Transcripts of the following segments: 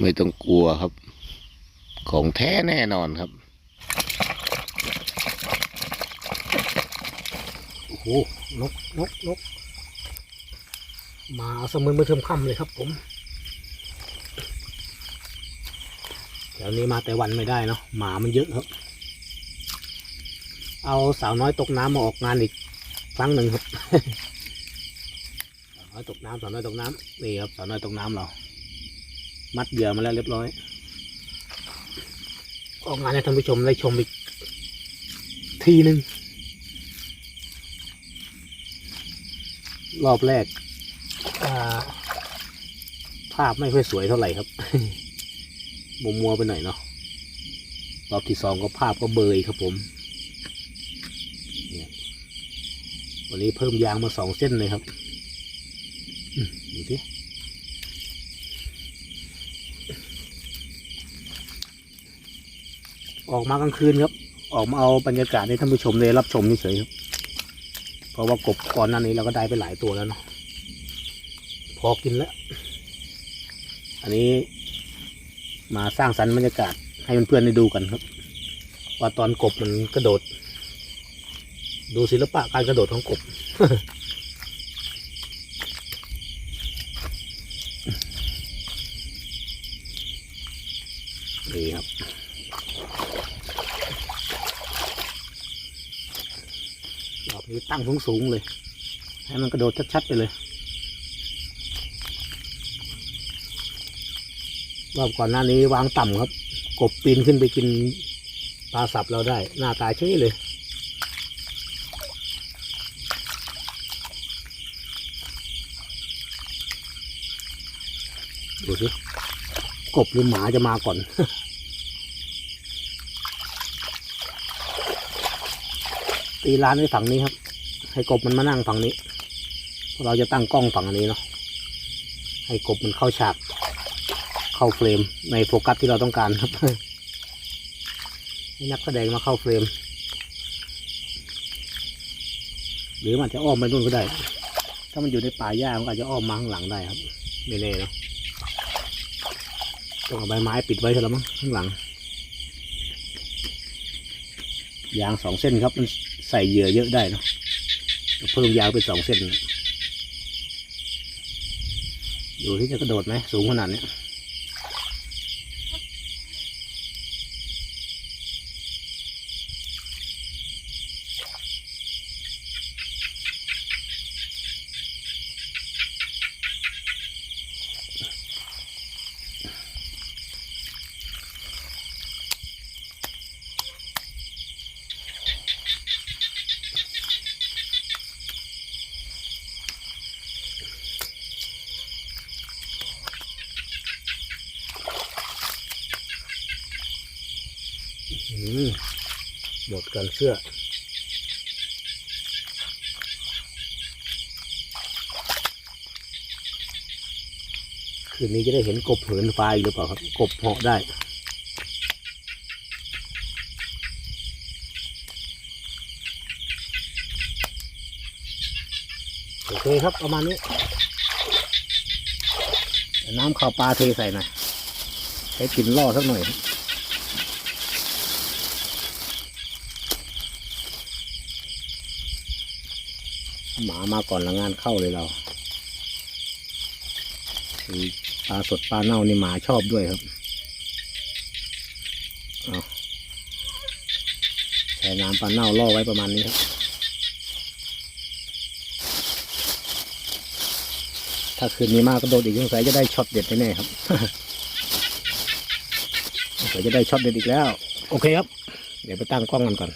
ไม่ต้องกลัวครับ ของแท้แน่นอนครับ โอ้โหนกนกนกมาเอาสมือมื่อเทิมค่ำเลยครับผมแถวนี้มาแต่วันไม่ได้เนาะหมามันเยอะครับ เอาสาวน้อยตกน้ำมาออกงานอีกครั้งหนึ่งครับสาวน้อยตกน้ำสาวน้อยตกน้ำนี่ครับสาวน้อยตกน้ำเรา มัดเหยื่อมาแล้วเรียบร้อย ออกงานให้ท่านผู้ชมได้ชมอีกทีหนึ่งรอบแรกอ่าภาพไม่ค่อยสวยเท่าไหร่ครับมัวมัวๆไปหน่อยเนาะรอบที่สองก็ภาพก็เบยครับผมเนี่ยวันนี้เพิ่มยางมาสองเส้นเลยครับอืมดูสิ ออกมากลางคืนครับ ออกมาเอาบรรยากาศให้ท่านผู้ชมได้รับชมเฉยครับเพราะว่ากบก่อนหน้านี้เราก็ได้ไปหลายตัวแล้วเนาะพอกินแล้ว อันนี้มาสร้างสรรค์บรรยากาศให้เพื่อนๆได้ดูกันครับ ว่าตอนกบมันกระโดด ดูศิลปะการกระโดดของกบ นี่ครับ รอบนี้ตั้งสูงๆเลย ให้มันกระโดดชัดๆไปเลย รอบก่อนหน้านี้วางต่ำครับ กบปีนขึ้นไปกินปลาสับเราได้ หน้าตาเช่เลยดูสิกบหรือหมาจะมาก่อน ตีร้านไว้ฝั่งนี้ครับ ให้กบมันมานั่งฝั่งนี้ เราจะตั้งกล้องฝั่งนี้เนาะให้กบมันเข้าฉาก เข้าเฟรม ในโฟกัสที่เราต้องการครับให้นักแสดงมาเข้าเฟรม หรือมันจะอ้อมไปนู่นก็ได้ ถ้ามันอยู่ในป่าหญ้ามันอาจจะอ้อมมาข้างหลังได้ครับไม่แน่เนาะต้องเอาใบไม้ปิดไว้เถอะละมั้งข้างหลังยางสองเส้นครับมัน ส่เหยื่อเยอะได้เนาะเพิ่มยาวไปสองเส้น อยู่ที่จะกระโดดไหมสูงขนาดเนี้ หมดกันเสื้อคืนนี้จะได้เห็นกบเหินฟ้าอีกหรือเปล่าครับ กบเหาะได้โอเคครับประมาณนี้ น้ำข้าวปลาเทใส่หน่อยให้กลินล่อสักหน่อย หมามาก่อนละงานเข้าเลยเราปลาสดปลาเน่านี่หมาชอบด้วยครับเอาใส่น้ำปลาเน่าล่อไว้ประมาณนี้ครับ ถ้าคืนนี้มากก็โดดอีกสงสัยจะได้ช็อตเด็ดแน่ๆครับสงสัยจะได้ช็อตเด็ดอีกแล้ว โอเคครับ เดี๋ยวไปตั้งกล้องกันก่อน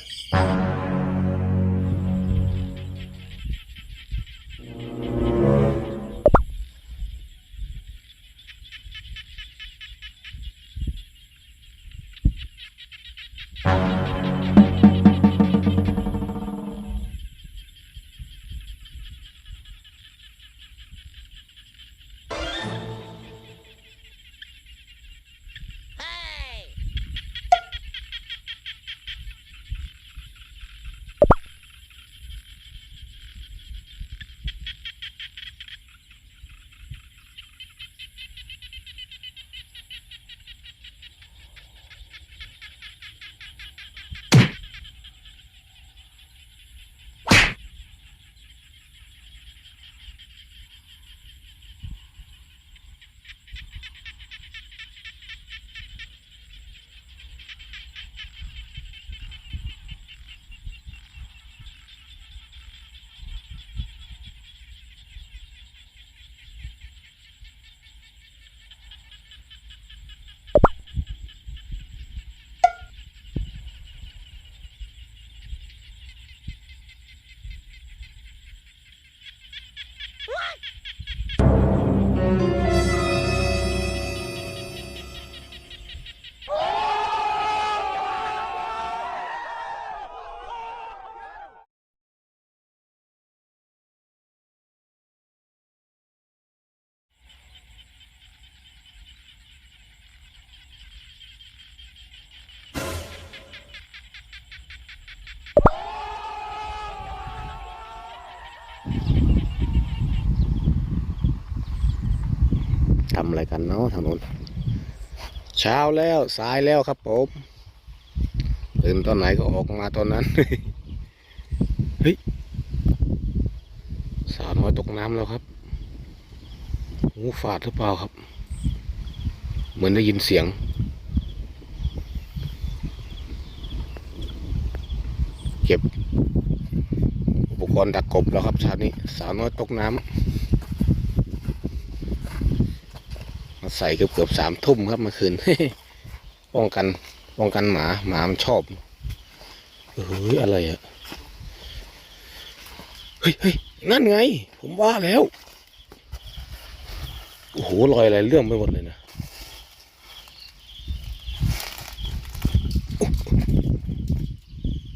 ำอะไรกันเนาะทางโน้นเช้าแล้วสายแล้วครับผมตื่นตอนไหนก็ออกมาตอนนั้นเฮ้ยสาวน้อยตกน้ำแล้วครับหูฝาดหรือเปล่าครับ เหมือนได้ยินเสียงเก็บอุปกรณ์ดักกบแล้วครับเช้านี้ สาวน้อยตกน้ำมา ใส่เกือบเกือบสามทุ่มครับเมื่อคืนป้องกัน ป้องกันหมาหมามันชอบเฮ้ยอะไรอะเฮ้ยเฮ้ยนั่นไง ผมว่าแล้วโอ้โหลอยอะไรเรื่องไปหมดเลยนะ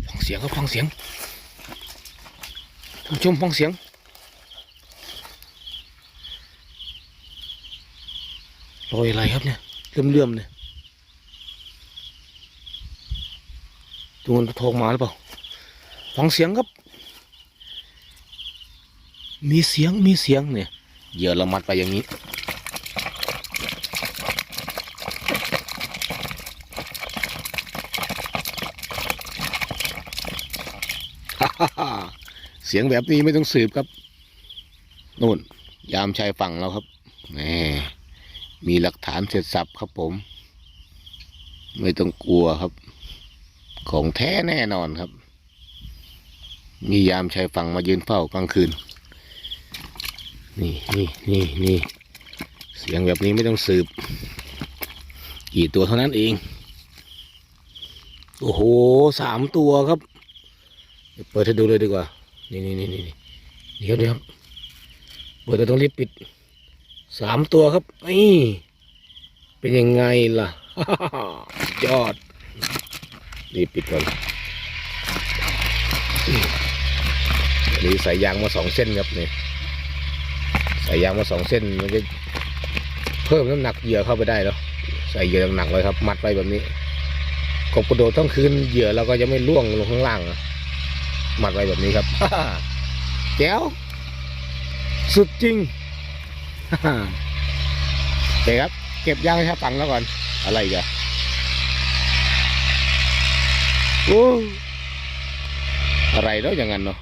ฟังเสียงครับฟังเสียงท่านผู้ชมฟังเสียง ลอยอะไรครับเนี่ยเลื่อมๆเนี่ยตัวมันทองมาหรือเปล่าฟังเสียงครับ มีเสียงมีเสียงเนี่ยเหยื่อเรามัดไปอย่างนี้เสียงแบบนี้ไม่ต้องสืบครับนู่นยามชายฝั่งเราครับแห มีหลักฐานเสร็จสับครับผม ไม่ต้องกลัวครับ ของแท้แน่นอนครับ มียามชายฝั่งมายืนเฝ้ากลางคืน นี่นี่นี่นี่เสียงแบบนี้ไม่ต้องสืบ กี่ตัวเท่านั้นเอง โอ้โหสามตัวครับ เปิดให้ดูเลยดีกว่า นี่นี่นี่นี่เดี๋ยวเดี๋ยวเปิดแต่ต้องรีบปิด สามตัวครับ นี่ เป็นยังไงล่ะ ยอด รีบปิดก่อนอันนี้ใส่ยางมาสองเส้นครับนี่ใส่ยางมาสองเส้นมันจะเพิ่มน้ำหนักเหยื่อเข้าไปได้แล้วใส่เหยื่อหนักเลยครับ มัดไปแบบนี้กบกระโดดต้องคืนเหยื่อเราก็จะไม่ล่วงลงข้างล่างนะมัดไว้แบบนี้ครับแจ๋วสุดจริง เดี๋ยวครับ เก็บย่างให้ครับฟังแล้วก่อน อะไรอีกันโอ้อะไรแล้วอย่างนั้นเนาะ